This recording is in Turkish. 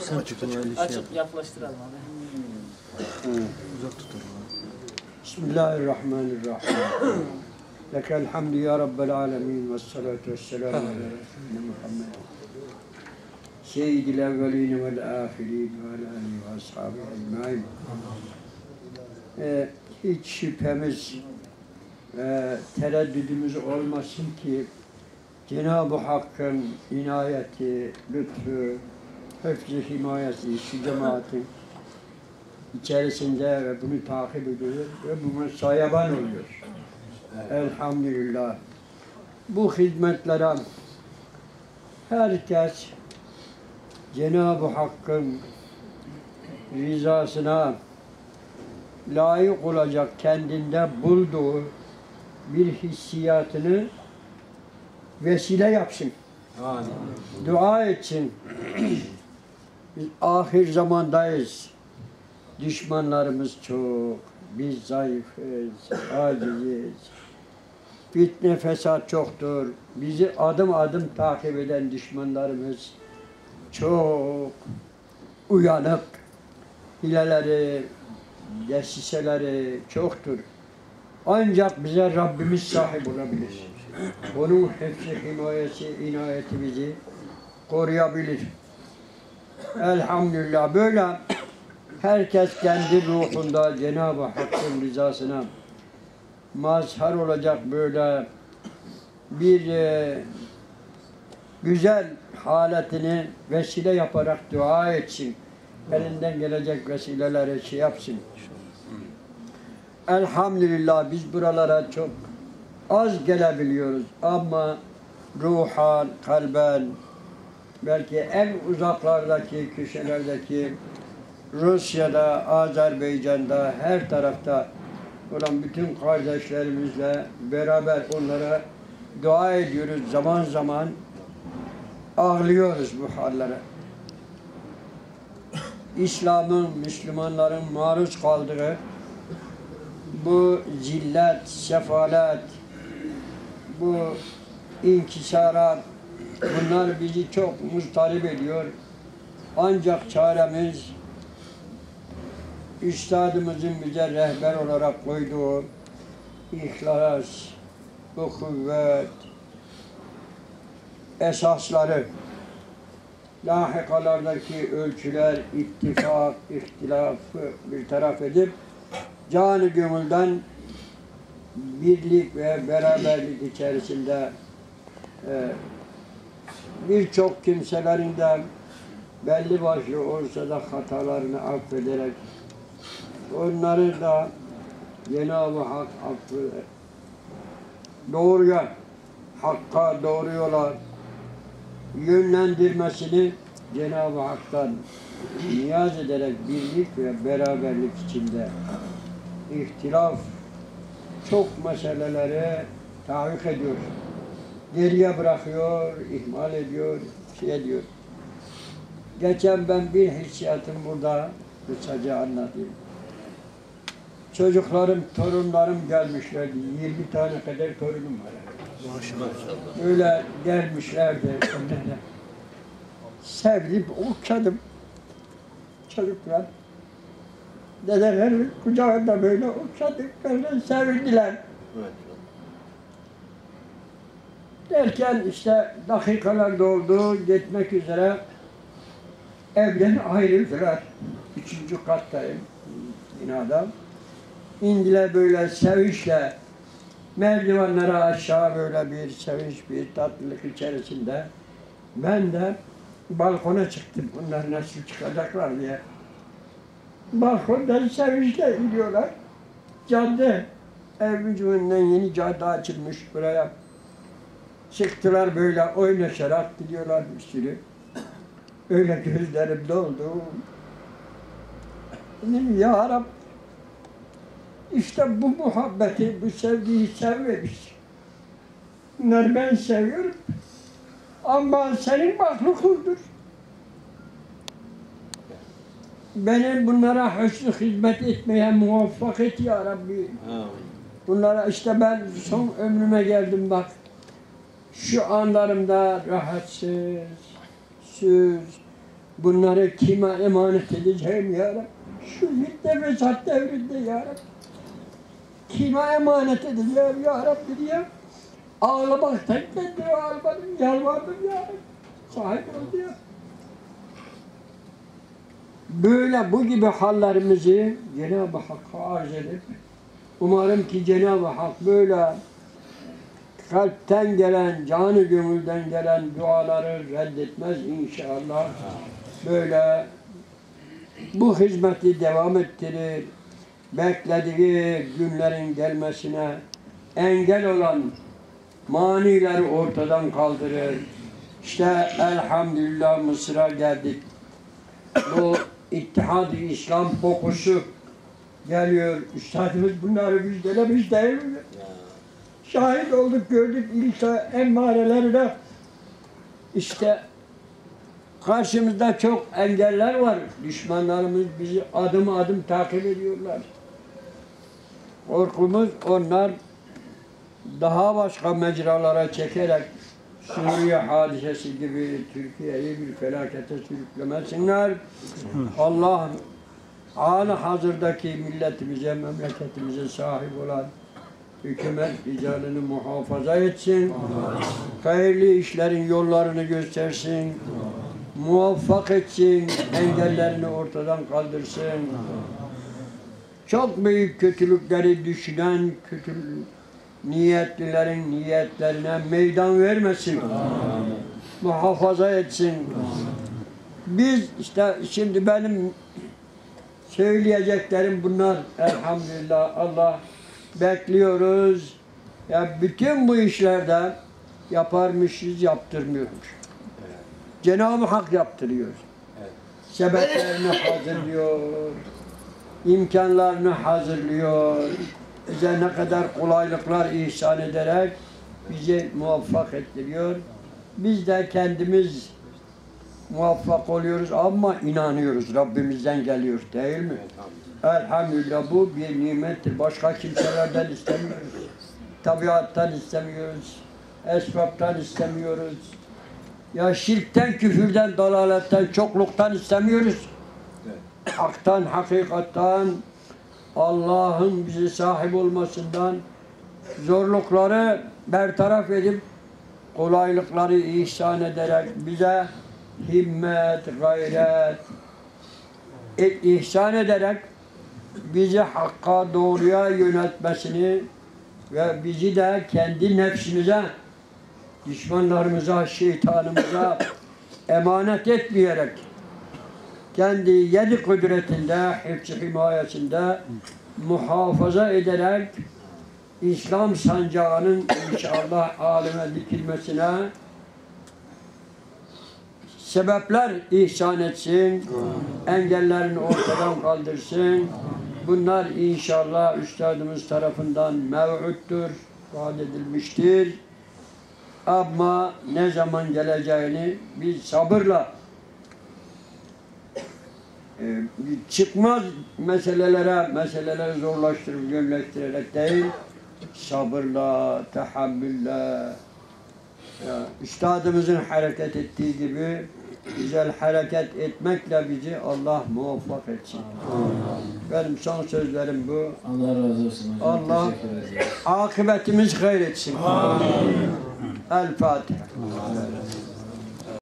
Sen tutun öyle şey. Açıp yaklaştıralım abi. Uzak tutalım. Bismillahirrahmanirrahim. Lekel hamdü ya Rabbel alemin ve salatu ve selamu ala Muhammed. Seyyidil evveline vel ahirin ve ala alihi ve ashabi ecmain. Ee, hiç şüphemiz, e, tereddüdümüz olmasın ki Cenab-ı Hakk'ın inayeti, lütfu, hıfzı himayesi şu cemaatin içerisinde ve bunu takip ediyor ve buna sayaban oluyor. Elhamdülillah. Bu hizmetlere herkes Cenab-ı Hakk'ın rızasına layık olacak kendinde bulduğu bir hissiyatını vesile yapsın. Dua etsin. Biz ahir zamandayız. Düşmanlarımız çok. Biz zayıfız, aciziz. Fitne fesat çoktur. Bizi adım adım takip eden düşmanlarımız çok uyanık. Hileleri, desiseleri çoktur. Ancak bize Rabbimiz sahip olabilir. Onun hepsi himayesi, inayeti bizi koruyabilir. Elhamdülillah böyle herkes kendi ruhunda Cenab-ı Hakk'ın rızasına mazhar olacak böyle bir e, güzel haletini vesile yaparak dua etsin. Elinden gelecek vesileleri şey yapsın. Elhamdülillah biz buralara çok az gelebiliyoruz ama ruhan, kalben, belki en uzaklardaki köşelerdeki Rusya'da, Azerbaycan'da, her tarafta olan bütün kardeşlerimizle beraber onlara dua ediyoruz. Zaman zaman ağlıyoruz bu hallere. İslam'ın, Müslümanların maruz kaldığı bu zillet, sefalet, bu inkisarat, bunlar bizi çok muzdarip ediyor. Ancak çaremiz Üstadımızın bize rehber olarak koyduğu ihlas, bu kuvvet, esasları, lahikalardaki ölçüler, ittifak, ihtilafı bir taraf edip canı gönülden birlik ve beraberlik içerisinde e, birçok kimselerin de belli başlı olsa da hatalarını affederek onları da Cenab-ı Hak affeder. Doğruya, hakka doğru yola yönlendirmesini Cenab-ı Hak'tan niyaz ederek birlik ve beraberlik içinde ihtilaf çok meseleleri tahrik ediyor. Geriye bırakıyor, ihmal ediyor, şey ediyor. Geçen ben bir hissiyatım burada kısaca anlatayım. Çocuklarım, torunlarım gelmişlerdi. 20 tane kadar torunum var. Maşallah. Öyle gelmişlerdi. Sevdim, okşadım. Çocuklar. Dedeler kucağında böyle okşadık, böyle sevindiler. Derken işte dakikalar doldu, gitmek üzere evden ayrıldılar. Üçüncü kattayım binada. İndiler böyle sevinçle, merdivenlere aşağı böyle bir sevinç, bir tatlılık içerisinde. Ben de balkona çıktım, bunlar nasıl çıkacaklar diye. Balkondan sevinçle iniyorlar. Cadde, önünden yeni cadde açılmış buraya. Çıktılar böyle oynaşarak gidiyorlar bir sürü. Öyle gözlerim doldu. Dedim ya Rab, işte bu muhabbeti, bu sevgiyi sevmemiş. Bunları ben seviyorum. Ama senin mahlukundur. Beni bunlara hüsnü hizmet etmeye muvaffak et ya Rabbi. Bunlara işte ben son ömrüme geldim bak. Şu anlarımda rahatsız, süz, Bunları kime emanet edeceğim ya Rabbi? Şu ve zat devrinde ya Rabbi. Kime emanet edeceğim ya Rabbi diye ağlamaktan kendime ağlamadım, yalvardım ya Rabbi. Sahip ol diye. Böyle bu gibi hallerimizi Cenab-ı Hakk'a arz edip umarım ki Cenab-ı Hak böyle kalpten gelen, canı gönülden gelen duaları reddetmez inşallah. Böyle bu hizmeti devam ettirir. Beklediği günlerin gelmesine engel olan manileri ortadan kaldırır. İşte elhamdülillah Mısır'a geldik. Bu İttihad-ı İslam kokusu geliyor. Üstadımız bunları müjdelemiş değil mi? Şahit olduk, gördük ilk emmarelerine. İşte karşımızda çok engeller var. Düşmanlarımız bizi adım adım takip ediyorlar. Korkumuz onlar daha başka mecralara çekerek Suriye hadisesi gibi Türkiye'yi bir felakete sürüklemesinler. Allah hali hazırdaki milletimize, memleketimize sahip olan hükümet ricalını muhafaza etsin. Hayırlı işlerin yollarını göstersin. Muvaffak etsin. Engellerini ortadan kaldırsın. Çok büyük kötülükleri düşünen kötü niyetlilerin niyetlerine meydan vermesin. Muhafaza etsin. Biz işte şimdi benim söyleyeceklerim bunlar. Elhamdülillah Allah bekliyoruz. Ya bütün bu işlerde yaparmışız, yaptırmıyormuş. Cenab-ı Hak yaptırıyor. Sebeplerini hazırlıyor. imkanlarını hazırlıyor. Bize ne kadar kolaylıklar ihsan ederek bizi muvaffak ettiriyor. Biz de kendimiz muvaffak oluyoruz ama inanıyoruz. Rabbimizden geliyor değil mi? Elhamdülillah bu bir nimettir. Başka kimselerden istemiyoruz. Tabiattan istemiyoruz. Esbaptan istemiyoruz. Ya şirkten, küfürden, dalaletten, çokluktan istemiyoruz. Haktan, hakikattan, Allah'ın bize sahip olmasından zorlukları bertaraf edip kolaylıkları ihsan ederek bize himmet, gayret et, ihsan ederek bizi hakka doğruya yönetmesini ve bizi de kendi nefsimize, düşmanlarımıza, şeytanımıza emanet etmeyerek kendi yedi kudretinde, hifz himayesinde muhafaza ederek İslam sancağının inşallah aleme dikilmesine sebepler ihsan etsin, engellerini ortadan kaldırsın. Bunlar inşallah üstadımız tarafından mev'uttur, vaat edilmiştir. Ama ne zaman geleceğini biz sabırla çıkmaz meselelere, meseleleri zorlaştırıp yönleştirerek değil, sabırla, tahammülle, ya, üstadımızın hareket ettiği gibi güzel hareket etmekle bizi Allah muvaffak etsin. Benim son sözlerim bu. Allah razı olsun hocam. Allah Teşekkür ederiz. akıbetimiz hayır etsin. El Fatiha.